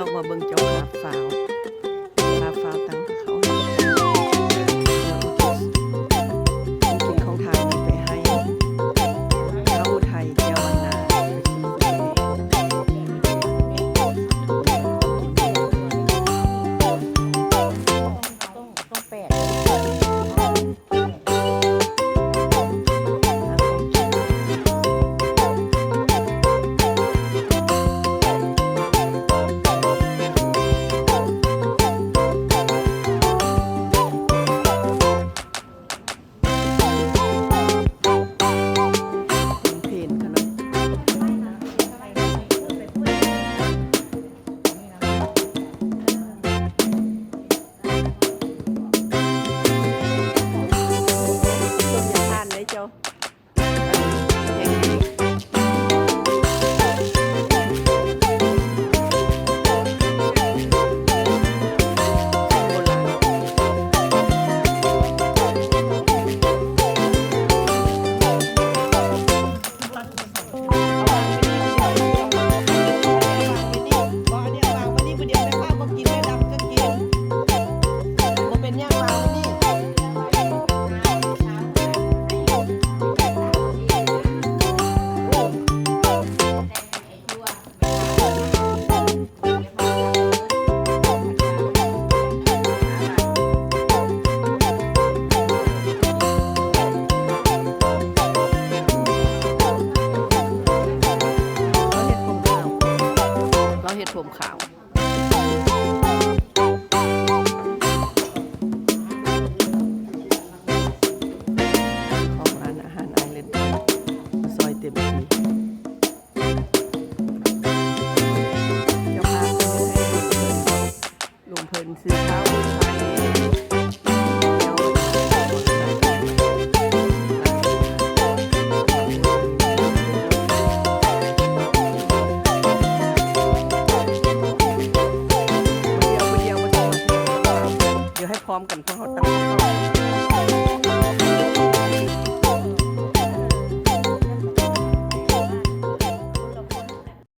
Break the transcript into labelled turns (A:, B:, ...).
A: ลงมาเบิ่งจกหาบสาว ขาวของร้านอาหารไอเลนซอยเต็มที พร้อมกันพวกเราตั้